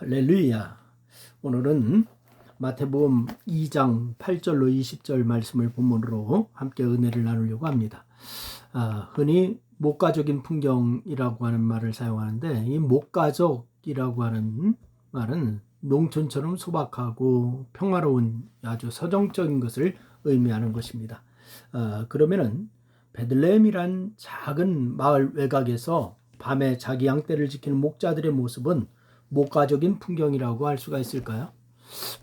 할렐루야. 오늘은 마태복음 2장 8절로 20절 말씀을 본문으로 함께 은혜를 나누려고 합니다. 아, 흔히 목가적인 풍경이라고 하는 말을 사용하는데 이 목가적이라고 하는 말은 농촌처럼 소박하고 평화로운 아주 서정적인 것을 의미하는 것입니다. 아, 그러면은 베들레헴이란 작은 마을 외곽에서 밤에 자기 양떼를 지키는 목자들의 모습은 목가적인 풍경이라고 할 수가 있을까요?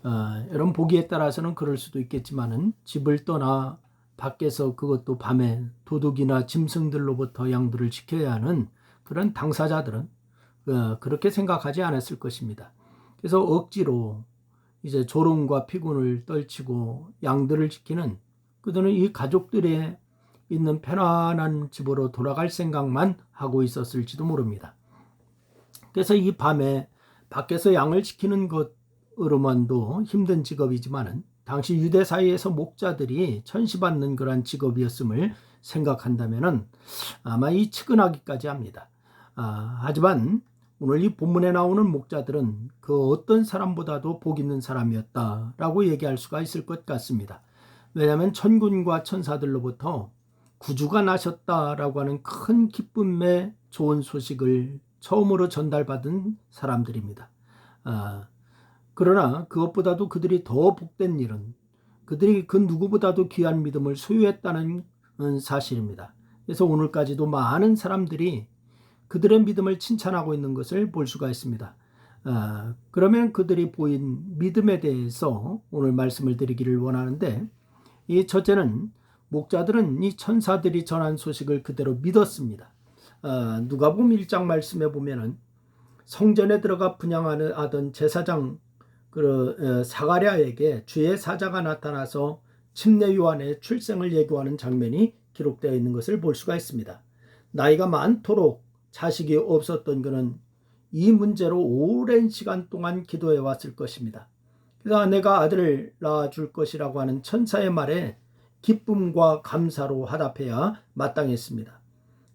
어, 여러분 보기에 따라서는 그럴 수도 있겠지만은 집을 떠나 밖에서 그것도 밤에 도둑이나 짐승들로부터 양들을 지켜야 하는 그런 당사자들은 어, 그렇게 생각하지 않았을 것입니다. 그래서 억지로 이제 조롱과 피곤을 떨치고 양들을 지키는 그들은 이 가족들의 있는 편안한 집으로 돌아갈 생각만 하고 있었을지도 모릅니다. 그래서 이 밤에 밖에서 양을 지키는 것으로만도 힘든 직업이지만은 당시 유대 사이에서 목자들이 천시받는 그러한 직업이었음을 생각한다면은 아마 이 측은하기까지 합니다. 아, 하지만 오늘 이 본문에 나오는 목자들은 그 어떤 사람보다도 복 있는 사람이었다라고 얘기할 수가 있을 것 같습니다. 왜냐하면 천군과 천사들로부터 구주가 나셨다라고 하는 큰 기쁨의 좋은 소식을 처음으로 전달받은 사람들입니다. 아, 그러나 그것보다도 그들이 더 복된 일은 그들이 그 누구보다도 귀한 믿음을 소유했다는 사실입니다. 그래서 오늘까지도 많은 사람들이 그들의 믿음을 칭찬하고 있는 것을 볼 수가 있습니다. 아, 그러면 그들이 보인 믿음에 대해서 오늘 말씀을 드리기를 원하는데 이 첫째는 목자들은 이 천사들이 전한 소식을 그대로 믿었습니다. 어, 누가복음 1장 말씀에 보면은 성전에 들어가 분양하는 하던 제사장 그 어, 사가랴에게 주의 사자가 나타나서 침례 요한의 출생을 예고하는 장면이 기록되어 있는 것을 볼 수가 있습니다. 나이가 많도록 자식이 없었던 그는 이 문제로 오랜 시간 동안 기도해 왔을 것입니다. 그래서 내가 아들을 낳아줄 것이라고 하는 천사의 말에 기쁨과 감사로 화답해야 마땅했습니다.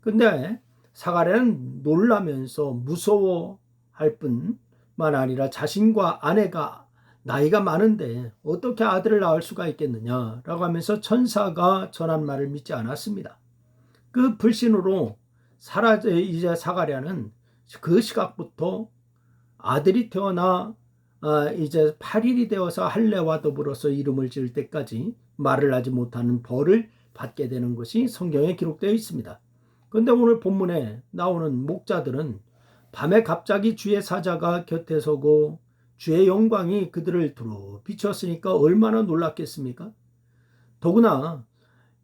근데 사가랴는 놀라면서 무서워할 뿐만 아니라 자신과 아내가 나이가 많은데 어떻게 아들을 낳을 수가 있겠느냐라고 하면서 천사가 전한 말을 믿지 않았습니다. 그 불신으로 사라 이제 사가랴는 그 시각부터 아들이 태어나 아, 이제 8일이 되어서 할례와 더불어서 이름을 지을 때까지 말을 하지 못하는 벌을 받게 되는 것이 성경에 기록되어 있습니다. 그런데 오늘 본문에 나오는 목자들은 밤에 갑자기 주의 사자가 곁에 서고 주의 영광이 그들을 두루 비추었으니까 얼마나 놀랐겠습니까? 더구나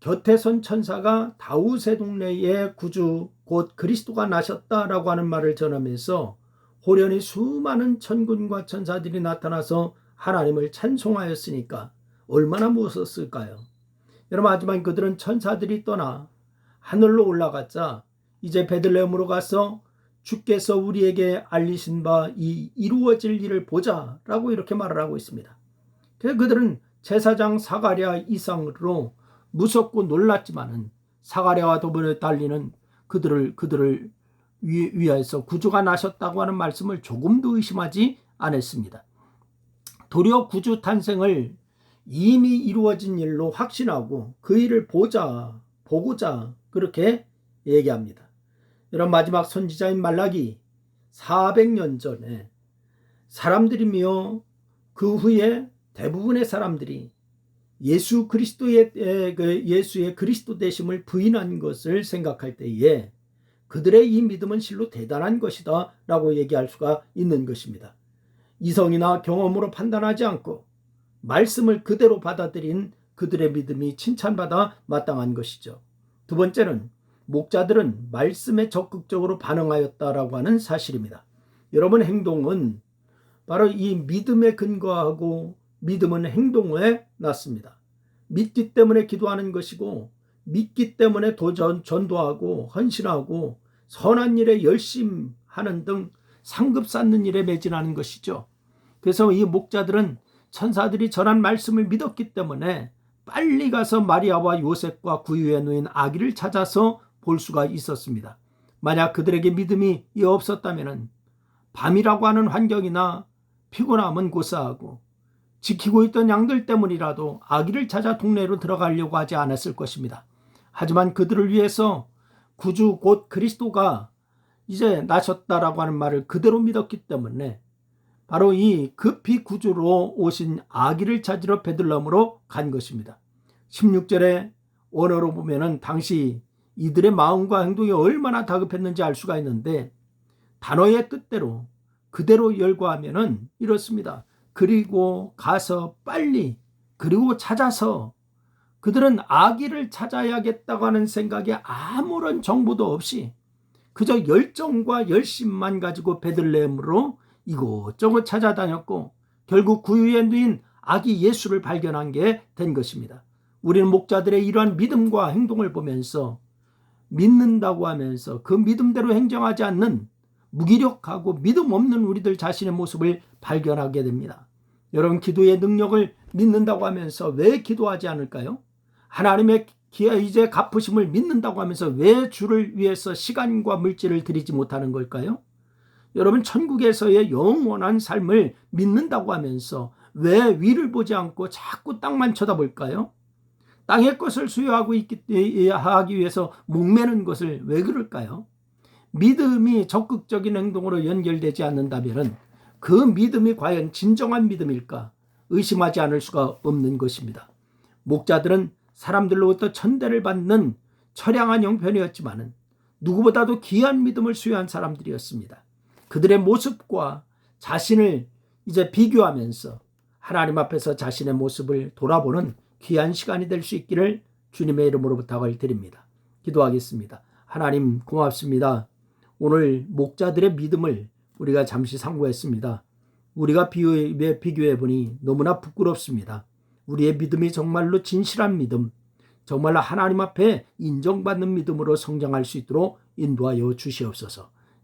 곁에 선 천사가 다우세 동네의 구주 곧 그리스도가 나셨다라고 하는 말을 전하면서 호련히 수많은 천군과 천사들이 나타나서 하나님을 찬송하였으니까 얼마나 무엇었을까요? 여러분 하지만 그들은 천사들이 떠나 하늘로 올라갔자 이제 베들레헴으로 가서 주께서 우리에게 알리신 바 이 이루어질 일을 보자라고 이렇게 말을 하고 있습니다. 그래서 그들은 제사장 사가랴 이상으로 무섭고 놀랐지만은 사가랴와 더불어 달리는 그들을 그들을 위하여서 구주가 나셨다고 하는 말씀을 조금도 의심하지 않았습니다. 도리어 구주 탄생을 이미 이루어진 일로 확신하고 그 일을 보자 보고자 그렇게 얘기합니다. 이런 마지막 선지자인 말라기 400년 전에 사람들이며 그 후에 대부분의 사람들이 예수 그리스도의 그 예수의 그리스도 되심을 부인한 것을 생각할 때에 그들의 이 믿음은 실로 대단한 것이다라고 얘기할 수가 있는 것입니다. 이성이나 경험으로 판단하지 않고 말씀을 그대로 받아들인 그들의 믿음이 칭찬받아 마땅한 것이죠. 두 번째는 목자들은 말씀에 적극적으로 반응하였다라고 하는 사실입니다. 여러분 행동은 바로 이 믿음에 근거하고 믿음은 행동에 났습니다. 믿기 때문에 기도하는 것이고 믿기 때문에 도전 전도하고 헌신하고 선한 일에 열심하는 등 상급 쌓는 일에 매진하는 것이죠. 그래서 이 목자들은 천사들이 전한 말씀을 믿었기 때문에 빨리 가서 마리아와 요셉과 구유에 놓인 아기를 찾아서 볼 수가 있었습니다. 만약 그들에게 믿음이 없었다면 밤이라고 하는 환경이나 피곤함은 고사하고 지키고 있던 양들 때문이라도 아기를 찾아 동네로 들어가려고 하지 않았을 것입니다. 하지만 그들을 위해서 구주 곧 그리스도가 이제 나셨다라고 하는 말을 그대로 믿었기 때문에 바로 이 급히 구주로 오신 아기를 찾으러 베들럼으로 간 것입니다. 16절의 원어로 보면은 당시 이들의 마음과 행동이 얼마나 다급했는지 알 수가 있는데 단어의 뜻대로 그대로 열거하면은 이렇습니다. 그리고 가서 빨리 그리고 찾아서 그들은 아기를 찾아야겠다고 하는 생각에 아무런 정보도 없이 그저 열정과 열심만 가지고 베들레헴으로 이곳저곳 찾아다녔고 결국 구유에 누인 아기 예수를 발견한 게 된 것입니다. 우리는 목자들의 이러한 믿음과 행동을 보면서 믿는다고 하면서 그 믿음대로 행정하지 않는 무기력하고 믿음 없는 우리들 자신의 모습을 발견하게 됩니다. 여러분 기도의 능력을 믿는다고 하면서 왜 기도하지 않을까요? 하나님의 이제 갚으심을 믿는다고 하면서 왜 주를 위해서 시간과 물질을 들이지 못하는 걸까요? 여러분 천국에서의 영원한 삶을 믿는다고 하면서 왜 위를 보지 않고 자꾸 땅만 쳐다볼까요? 땅의 것을 수여하고 있기 하기 위해서 목매는 것을 왜 그럴까요? 믿음이 적극적인 행동으로 연결되지 않는다면 그 믿음이 과연 진정한 믿음일까 의심하지 않을 수가 없는 것입니다. 목자들은 사람들로부터 천대를 받는 처량한 형편이었지만은 누구보다도 귀한 믿음을 수여한 사람들이었습니다. 그들의 모습과 자신을 이제 비교하면서 하나님 앞에서 자신의 모습을 돌아보는 귀한 시간이 될 수 있기를 주님의 이름으로 부탁을 드립니다. 기도하겠습니다. 하나님 고맙습니다. 오늘 목자들의 믿음을 우리가 잠시 상고했습니다. 우리가 비교해, 비교해 보니 너무나 부끄럽습니다. 우리의 믿음이 정말로 진실한 믿음, 정말로 하나님 앞에 인정받는 믿음으로 성장할 수 있도록 인도하여 주시옵소서.